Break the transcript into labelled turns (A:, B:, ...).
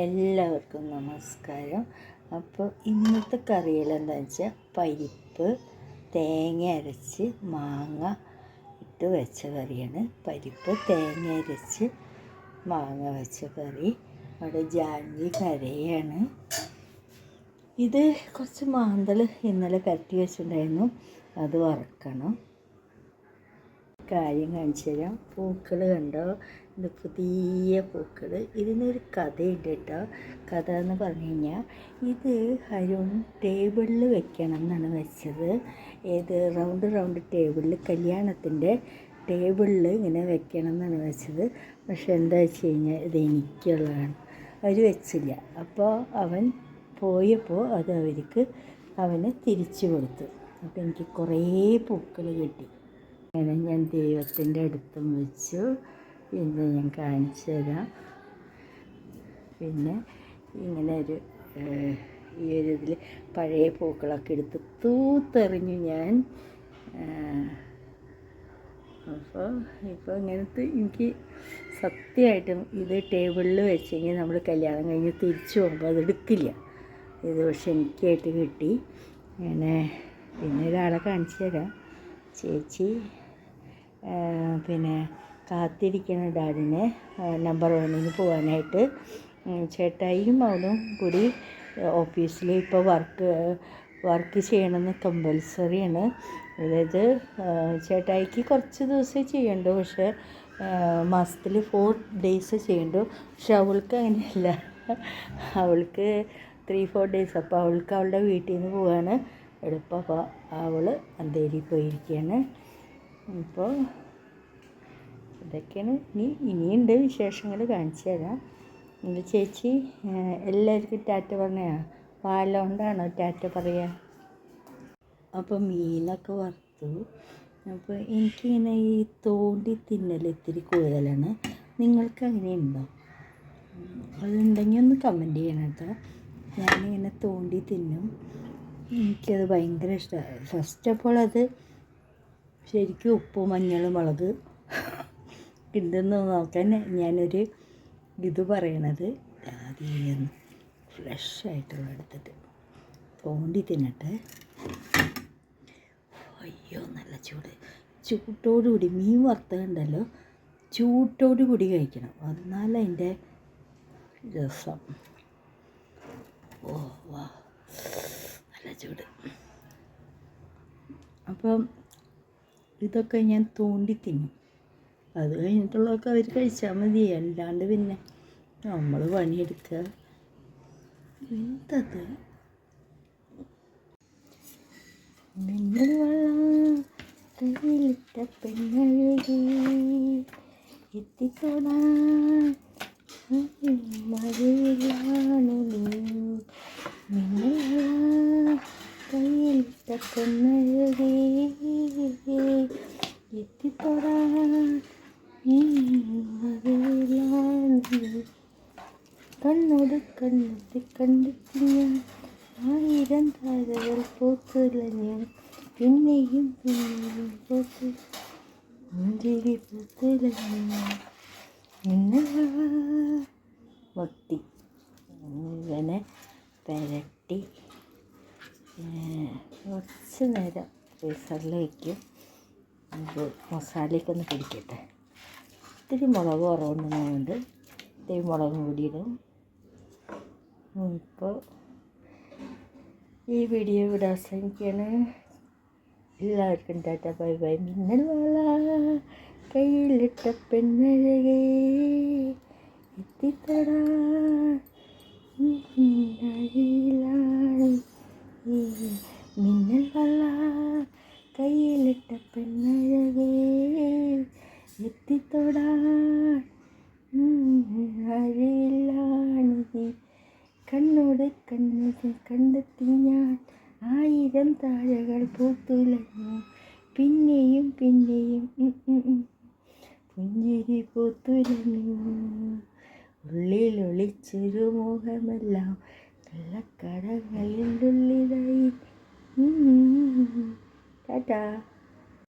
A: എല്ലാവർക്കും നമസ്കാരം. അപ്പോൾ ഇന്നത്തെ കറികൾ എന്താണെന്ന് വെച്ചാൽ പരിപ്പ് തേങ്ങ അരച്ച് മാങ്ങ ഇട്ട് വെച്ച കറിയാണ്. പരിപ്പ് തേങ്ങ അരച്ച് മാങ്ങ വെച്ച കറി. അവിടെ ജാൻവി കരയാണ്. ഇത് കുറച്ച് മാന്തൽ ഇന്നലെ കട്ടി വെച്ചിട്ടുണ്ടായിരുന്നു. അത് വറക്കണം. കാര്യം കാണിച്ചു തരാം പൂക്കൾ കണ്ടോ? ഇത് പുതിയ പൂക്കൾ ഇതിനൊരു കഥയുണ്ട് കേട്ടോ. കഥ എന്ന് പറഞ്ഞു കഴിഞ്ഞാൽ ഇത് അരുൺ ടേബിളിൽ വെക്കണം എന്നാണ് വെച്ചത്. ഏത് റൗണ്ട് റൗണ്ട് ടേബിളിൽ കല്യാണത്തിന്റെ ടേബിളിൽ ഇങ്ങനെ വെക്കണം എന്നാണ് വെച്ചത്. പക്ഷെ എന്താ വെച്ച് കഴിഞ്ഞാൽ ഇത് എനിക്കുള്ളതാണ്. അവർ വെച്ചില്ല. അപ്പോൾ അവൻ പോയപ്പോൾ അത് അവർക്ക് അവന് തിരിച്ചു കൊടുത്തു. അപ്പോൾ എനിക്ക് കുറേ പൂക്കൾ കിട്ടി. അങ്ങനെ ഞാൻ ദൈവത്തിന്റെ അടുത്തും വെച്ചു. പിന്നെ ഞാൻ കാണിച്ചു തരാം. പിന്നെ ഇങ്ങനെ ഒരു ഈ ഒരു ഇതിൽ പഴയ പൂക്കളൊക്കെ എടുത്ത് തൂത്തെറിഞ്ഞു ഞാൻ. അപ്പോൾ ഇപ്പോൾ ഇങ്ങനത്തെ എനിക്ക് സത്യമായിട്ടും ഇത് ടേബിളിൽ വെച്ച് കഴിഞ്ഞാൽ നമ്മൾ കല്യാണം കഴിഞ്ഞ് തിരിച്ചു പോകുമ്പോൾ അത് എടുക്കില്ല. ഇത് പക്ഷെ എനിക്കായിട്ട് കിട്ടി. അങ്ങനെ പിന്നെ ഒരാളെ കാണിച്ചു തരാം. ചേച്ചി പിന്നെ കാത്തിരിക്കുന്ന ഡാഡിനെ. നമ്പർ വണ്ണിന് പോകാനായിട്ട് ചേട്ടായിയും അവനും കൂടി ഓഫീസിൽ ഇപ്പോൾ വർക്ക് വർക്ക് ചെയ്യണമെന്ന് കമ്പൽസറിയാണ് അതായത് ചേട്ടായിക്ക് കുറച്ച് ദിവസമേ ചെയ്യണ്ടു. പക്ഷേ മാസത്തിൽ ഫോർ ഡേയ്സ് ചെയ്യണ്ടു. പക്ഷെ അവൾക്ക് അങ്ങനെയല്ല. അവൾക്ക് ത്രീ ഫോർ ഡേയ്സ് അപ്പോൾ അവൾക്ക് അവളുടെ വീട്ടിൽ നിന്ന് പോവാണ്. എളുപ്പം അവൾ അന്തേരി പോയിരിക്കുകയാണ് ഇപ്പോൾ ഇതൊക്കെയാണ്. ഇനി ഇനിയുണ്ട് വിശേഷങ്ങൾ കാണിച്ചു തരാം. എന്റെ ചേച്ചി എല്ലാവർക്കും ടാറ്റ പറഞ്ഞാ? പാലോണ്ടാണോ ടാറ്റ പറയുക അപ്പോൾ മീനൊക്കെ വറുത്തു. അപ്പോൾ എനിക്കിങ്ങനെ ഈ തോണ്ടി തിന്നൽ ഇത്തിരി കൂടുതലാണ്. നിങ്ങൾക്ക് അങ്ങനെയുണ്ടോ ഉണ്ടോ അതുണ്ടെങ്കിൽ ഒന്ന് കമന്റ് ചെയ്യണം കേട്ടോ. ഞാനിങ്ങനെ തോണ്ടി തിന്നും. എനിക്കത് ഭയങ്കര ഇഷ്ടമാണ് ഫസ്റ്റ് ഓഫ് ഓൾ അത് ശരിക്കും ഉപ്പ് മഞ്ഞൾ മുളക്. ഉണ്ടെന്ന് നോക്കാൻ ഞാനൊരു ഇത് പറയണത് ആദ്യം ഫ്രഷ് ആയിട്ടുള്ള എടുത്തിട്ട് തോണ്ടി തിന്നട്ടെ. അയ്യോ നല്ല ചൂട്. ചൂട്ടോടുകൂടി മീൻ വറുത്തതുണ്ടല്ലോ ചൂട്ടോടുകൂടി കഴിക്കണം. എന്നാൽ അതിന്റെ രസം. ഓ വാ. നല്ല ചൂട്. അപ്പം ഇതൊക്കെ ഞാൻ തോണ്ടി തിന്നും. അത് കഴിഞ്ഞിട്ടുള്ളതൊക്കെ അവർ കഴിച്ചാൽ മതി. അല്ലാണ്ട് പിന്നെ നമ്മൾ പണിയെടുക്കുക എന്തത്? മിന്നൽ വെള്ളം കയ്യിലിട്ട പെണ്ണഴുകി എത്തിത്തോടാൻ മഴയിലാണ് നീ. മിന്നൽ വെള്ളം കയ്യിലിട്ട പെണ്ണഴുകി നീ കണ്ണോട് കണ്ണത്തെ ഞാൻ ആയിരം താരകൾ പൂത്തുലഞ്ഞു പിന്നെയും പിന്നെയും പൂത്തു മുന്തിരി ഞാൻ വട്ടി ഇങ്ങനെ പെരട്ടി കുറച്ച് നേരം ഫ്രീസറിലേക്ക് ഇത് പിടിക്കട്ടെ ഇത്തിരി മുളക് കുറവുണ്ടെന്നുകൊണ്ട് ഇത്തിരി മുളകും കൂടി ഇടും. ഇപ്പോൾ ഈ വീഡിയോ ഇവിടെ അവസാനിക്കുകയാണ്. എല്ലാവർക്കും ടാറ്റ ബൈ ബൈ. മിന്നൽ വള കയ്യിലിട്ട പെണ്ണഴകേ എത്തിത്തടാ എത്തിത്തൊടാൻ തൊടാണി കണ്ണോട് കണ്ണുകൾ കണ്ടെത്തി ഞാൻ ആയിരം താഴകൾ പൂത്തുലഞ്ഞു. പിന്നെയും പിന്നെയും. പുഞ്ചിരി പൂത്തുലഞ്ഞു. ഉള്ളിൽ ഒളിച്ചൊരു മോഹമെല്ലാം കള്ളക്കടങ്ങളിൽ ഉള്ളിലായി ടാറ്റാ.